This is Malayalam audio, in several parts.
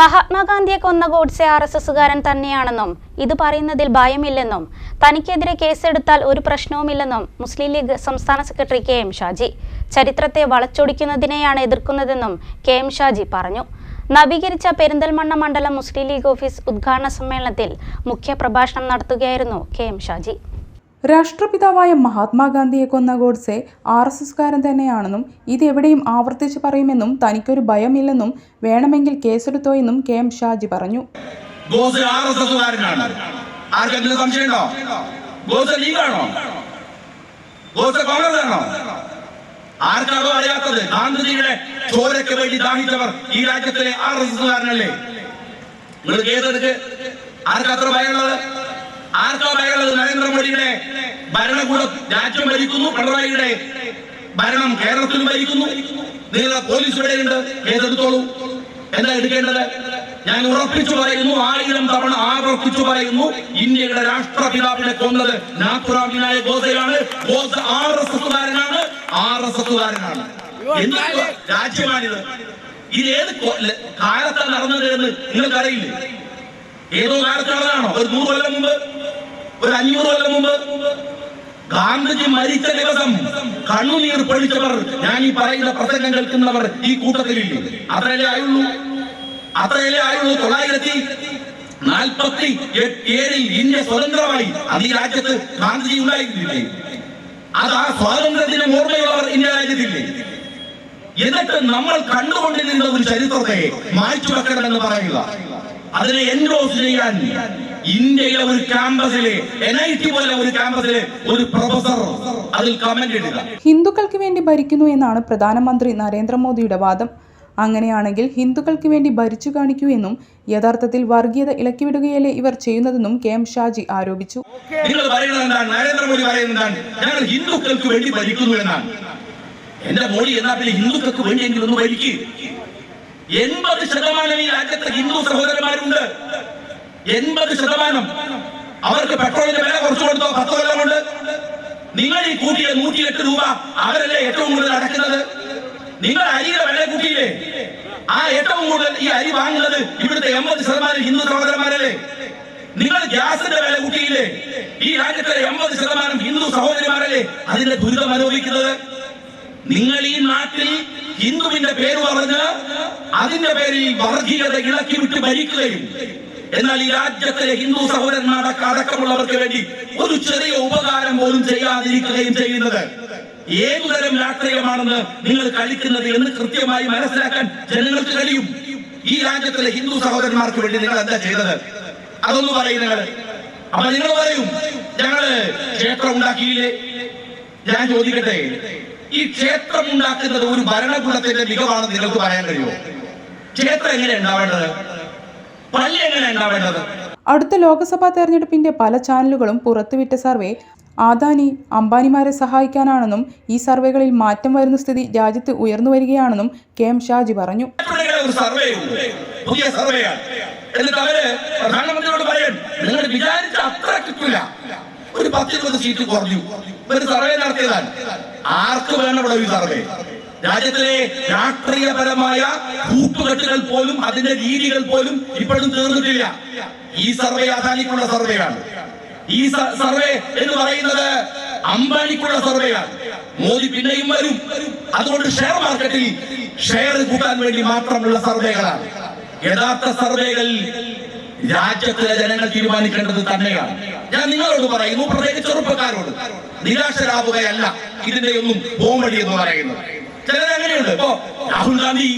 മഹാത്മാഗാന്ധിയെ കൊന്ന ഗോഡ്സെ ആർ എസ് എസുകാരൻ തന്നെയാണെന്നും ഇത് പറയുന്നതിൽ ഭയമില്ലെന്നും തനിക്കെതിരെ കേസെടുത്താൽ ഒരു പ്രശ്നവുമില്ലെന്നും മുസ്ലിം ലീഗ് സംസ്ഥാന സെക്രട്ടറി കെ എം ഷാജി ചരിത്രത്തെ വളച്ചൊടിക്കുന്നതിനെയാണ് എതിർക്കുന്നതെന്നും കെ എം ഷാജി പറഞ്ഞു. നവീകരിച്ച പെരിന്തൽമണ്ണ മണ്ഡലം മുസ്ലിം ലീഗ് ഓഫീസ് ഉദ്ഘാടന സമ്മേളനത്തിൽ മുഖ്യപ്രഭാഷണം നടത്തുകയായിരുന്നു കെ എം ഷാജി. രാഷ്ട്രപിതാവായ മഹാത്മാഗാന്ധിയെ കൊന്ന ഗോഡ്സെ ആർ എസ് എസ്കാരൻ തന്നെയാണെന്നും ഇതെവിടെയും ആവർത്തിച്ച് പറയുമെന്നും തനിക്കൊരു ഭയമില്ലെന്നും വേണമെങ്കിൽ കേസെടുത്തോ എന്നും കെ എം ഷാജി പറഞ്ഞു. ആർക്കാണോ ചോരയ്ക്ക് വേണ്ടി ദാഹിച്ചവർ ഈ രാജ്യത്തിലെ ആർ എസ് എസ്സുകാരനല്ലേ നിങ്ങൾ കേസെടുക്ക്. ആർക്കാ ഭയമുള്ളത്? ആർക്കാ ഭയമുള്ളത് നരേന്ദ്രമോദിയുടെ ഭരണകൂടം രാജ്യം ഭരിക്കുന്നു പിണറായിയുടെ ഭരണം കേരളത്തിൽ ഭരിക്കുന്നു. നിങ്ങളുടെ പോലീസ് ഇവിടെയുണ്ട് കേസെടുത്തോളൂ എന്താ എടുക്കേണ്ടത്? ഞാൻ ഉറപ്പിച്ചു പറയുന്നു ആയിരം തവണ ആവർത്തിച്ചു പറയുന്നു ഇന്ത്യയുടെ രാഷ്ട്രപിതാവിനെ കൊന്നത് നാഥുറാം വിനായക് ഗോസയാണ് ഗോസ് ആർ എസ് എസ്സുകാരനാണ് ആർ എസ് എസ്സുകാരനാണ് എന്ത് രാജ്യമാണിത്. ഇത് ഏത് കാലത്താണ് നടന്നത് എന്ന് നിങ്ങൾക്കറിയില്ലേ? ഏതോ കാലത്തുള്ളതാണോ ഒരു നൂറ് കൊല്ലം മുമ്പ് ഒരു അഞ്ഞൂറ് കൊല്ലം മുമ്പ്. ഗാന്ധിജി മരിച്ച ദിവസം കണ്ണുനീർ പൊഴിച്ചവർ ഞാൻ ഈ പറയുന്ന പ്രസംഗം കേൾക്കുന്നവർ ഈ കൂട്ടത്തിലില്ല? അത്രയല്ലേ ആയുള്ളൂ? അത്രയല്ലേ ആയുള്ളൂ? തൊള്ളായിരത്തി നാൽപ്പത്തി ഏഴിൽ ഇന്ത്യ സ്വതന്ത്രമായി. അത് ഈ രാജ്യത്ത് ഗാന്ധിജി ഉണ്ടായിരുന്നില്ലേ? അത് ആ സ്വാതന്ത്ര്യത്തിന് ഓർമ്മയുള്ളവർ ഇന്ത്യ രാജ്യത്തില്ലേ? എന്നിട്ട് നമ്മൾ കണ്ടുകൊണ്ടിരുന്ന ഒരു ചരിത്രത്തെ മായ്ച്ചു വെക്കണമെന്ന് പറയുക. അതിനെ എൻഡോസ് ചെയ്യാൻ ഇന്ത്യയിലെ ഒരു ക്യാമ്പസിലെ എൻ ഐ ടി പോലെ ഒരു ക്യാമ്പസിലെ ഒരു പ്രൊഫസർ അതിൽ കമന്റ് ഇടുക. ഹിന്ദുക്കൾക്ക് വേണ്ടി ഭരിക്കുന്നു എന്നാണ് പ്രധാനമന്ത്രി നരേന്ദ്രമോദിയുടെ വാദം. അങ്ങനെയാണെങ്കിൽ ഹിന്ദുക്കൾക്ക് വേണ്ടി ഭരിച്ചു കാണിക്കൂ എന്നും യഥാർത്ഥത്തിൽ വർഗീയത ഇളക്കിവിടുകയല്ലേ ഇവർ ചെയ്യുന്നതെന്നും കെ എം ഷാജി ആരോപിച്ചു. നിങ്ങൾ പറയുന്നത് നരേന്ദ്രമോദി ഞങ്ങൾ ഹിന്ദുക്കൾക്ക് വേണ്ടി ഭരിക്കുന്നു എന്നാണ്. എന്റെ മോഡി എന്നാ പിന്നെ ഹിന്ദുക്കൾക്ക് വേണ്ടിയെങ്കിലും ഒന്ന് ഭരിക്ക്. എൺപത് ശതമാനം ഈ രാജ്യത്തെ ഹിന്ദു സഹോദരന്മാരുണ്ട്. എൺപത് ശതമാനം. അവർക്ക് പെട്രോളിന്റെ വില കുറച്ചു കൊടുത്തോ? പത്ത് കൊല്ലമുണ്ട് നിങ്ങൾ ഈ കൂട്ടിയ നൂറ്റിയെട്ട് രൂപ അവരല്ലേ ഏറ്റവും കൂടുതൽ അടക്കുന്നത് നിങ്ങൾ അരിയുടെ വില കൂട്ടിയില്ലേ? ആ ഏറ്റവും കൂടുതൽ ഈ അരി വാങ്ങുന്നത് ഇവിടുത്തെ എൺപത് ശതമാനം ഹിന്ദു സഹോദരന്മാരല്ലേ? നിങ്ങൾ ഗ്യാസിന്റെ വില കൂട്ടിയില്ലേ? ഈ രാജ്യത്തെ എൺപത് ശതമാനം ഹിന്ദു സഹോദരിമാരല്ലേ അതിന്റെ ദുരിതം അനുഭവിക്കുന്നത്? നിങ്ങൾ ഈ നാട്ടിൽ ഹിന്ദുവിന്റെ പേര് പറഞ്ഞ് അതിന്റെ പേരിൽ വർഗീയത ഇളക്കി വിട്ട് ഭരിക്കുകയും എന്നാൽ ഈ രാജ്യത്തിലെ ഹിന്ദു സഹോദരന്മാരൊക്കെ അടക്കമുള്ളവർക്ക് വേണ്ടി ഒരു ചെറിയ ഉപകാരം പോലും ചെയ്യാതിരിക്കുകയും ചെയ്യുന്നത്. ഏതുതരം രാഷ്ട്രീയമാണെന്ന് നിങ്ങൾ കളിക്കുന്നത് എന്ന് കൃത്യമായി മനസ്സിലാക്കാൻ ജനങ്ങൾക്ക് കഴിയും. ഈ രാജ്യത്തിലെ ഹിന്ദു സഹോദരന്മാർക്ക് വേണ്ടി നിങ്ങൾ എന്താ ചെയ്തത്? അതൊന്ന് പറയും അപ്പൊ നിങ്ങൾ പറയും ഞങ്ങൾ ക്ഷേത്രം ഉണ്ടാക്കിയില്ലേ? ഞാൻ ചോദിക്കട്ടെ. ഈ ക്ഷേത്രം ഉണ്ടാക്കുന്നത് ഒരു ഭരണകൂടത്തിന്റെ മികവാണെന്ന് നിങ്ങൾക്ക് പറയാൻ കഴിയുമോ? ക്ഷേത്രം എങ്ങനെ ഉണ്ടാവേണ്ടത്? പള്ളി എങ്ങനെ ഉണ്ടാവേണ്ടത്? അടുത്ത ലോക്സഭാ തെരഞ്ഞെടുപ്പിന്റെ പല ചാനലുകളും പുറത്തുവിട്ട സർവേ ആദാനി അംബാനിമാരെ സഹായിക്കാനാണെന്നും ഈ സർവേകളിൽ മാറ്റം വരുന്ന സ്ഥിതി രാജ്യത്ത് ഉയർന്നു വരികയാണെന്നും കെ എം ഷാജി പറഞ്ഞു. എന്നിട്ട് അവർ പ്രധാനമന്ത്രിയോട് പറയും നിങ്ങൾ വിചാരിച്ച അത്ര കിട്ടില്ല ഒരു പത്തിരുപത് സീറ്റ് കുറഞ്ഞു. സർവേ നടത്തിയതാണ് ആർക്ക് വേണം ഇവിടെ ഒരു സർവേ? രാജ്യത്തിലെ രാഷ്ട്രീയപരമായ കൂട്ടുകെട്ടുകൾ പോലും അതിന്റെ രീതികൾ പോലും ഇപ്പോഴും തീർന്നിട്ടില്ല. ഈ സർവേ അദാനിക്കുള്ള സർവേയാണ്. ഈ സർവേ എന്ന് പറയുന്നത് അംബാനിക്കുള്ള സർവേയാണ്. മോദി പിന്നെയും വരും. അതുകൊണ്ട് ഷെയർ മാർക്കറ്റിൽ ഷെയർ കൂട്ടാൻ വേണ്ടി മാത്രമുള്ള സർവേകളാണ്. യഥാർത്ഥ സർവേകൾ രാജ്യത്തിലെ ജനങ്ങൾ തീരുമാനിക്കേണ്ടത് തന്നെയാണ്. ഞാൻ നിങ്ങളോട് പറയുന്നു പ്രത്യേകിച്ച് ചെറുപ്പക്കാരോട്. നിരാശരാവുകയല്ല ഇതിന്റെ ഒന്നും പോംവഴി എന്ന് പറയുന്നത്. ചിലത് അങ്ങനെയുണ്ട്. ഇപ്പോ രാഹുൽ ഗാന്ധി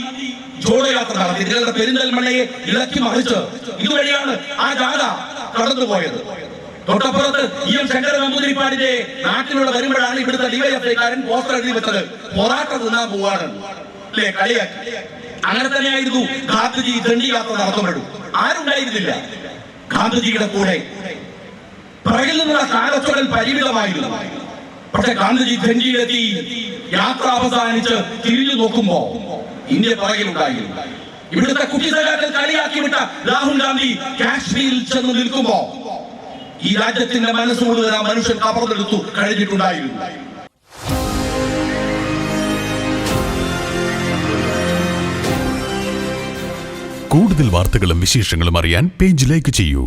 ജോഡയാത്ര നടത്തി. നിങ്ങളുടെ പെരിന്തൽമണ്ണയെ ഇളക്കി മറിച്ച് ഇതുവഴിയാണ് ആ ജാഥ കടന്നുപോയത്. തൊട്ടപ്പുറത്ത് ഇ എം ശങ്കര നമ്പൂതിരിപ്പാടിന്റെ നാട്ടിലുള്ള വരുമ്പോഴാണ് ഇവിടുത്തെ ഡിവൈഎഫ്ഐക്കാരൻ പോസ്റ്റർ എഴുതി വെച്ചത്. പൊറാട്ട തിന്നാൻ പോവാണ്. അല്ലേ കളിയാക്കി. അങ്ങനെ തന്നെയായിരുന്നു ഗാന്ധിജി ദണ്ഡി യാത്ര നടത്തപ്പെടും ആരുണ്ടായിരുന്നില്ല ഗാന്ധിജിയുടെ കൂടെ പിറകിൽ നിന്നുള്ള കാലത്തുകൾ പരിമിതമായിരുന്നു. പക്ഷെ ഗാന്ധിജി ഡൽഹിയിലെത്തി യാത്ര അവസാനിച്ച് തിരിഞ്ഞു നോക്കുമ്പോ ഇന്ത്യ പിറകിലുണ്ടായിരുന്നു. ഇവിടുത്തെ കുട്ടി സഖാക്കൾ കളിയാക്കി വിട്ട രാഹുൽ ഗാന്ധി കാശ്മീരിൽ ചെന്ന് നിൽക്കുമ്പോ ഈ രാജ്യത്തിന്റെ മനസ്സുകൊണ്ട് തന്നെ മനുഷ്യൻ കവർന്നെടുത്തു കഴിഞ്ഞിട്ടുണ്ടായിരുന്നു. കൂടുതൽ വാർത്തകളും വിശേഷങ്ങളും അറിയാൻ പേജ് ലൈക്ക് ചെയ്യൂ.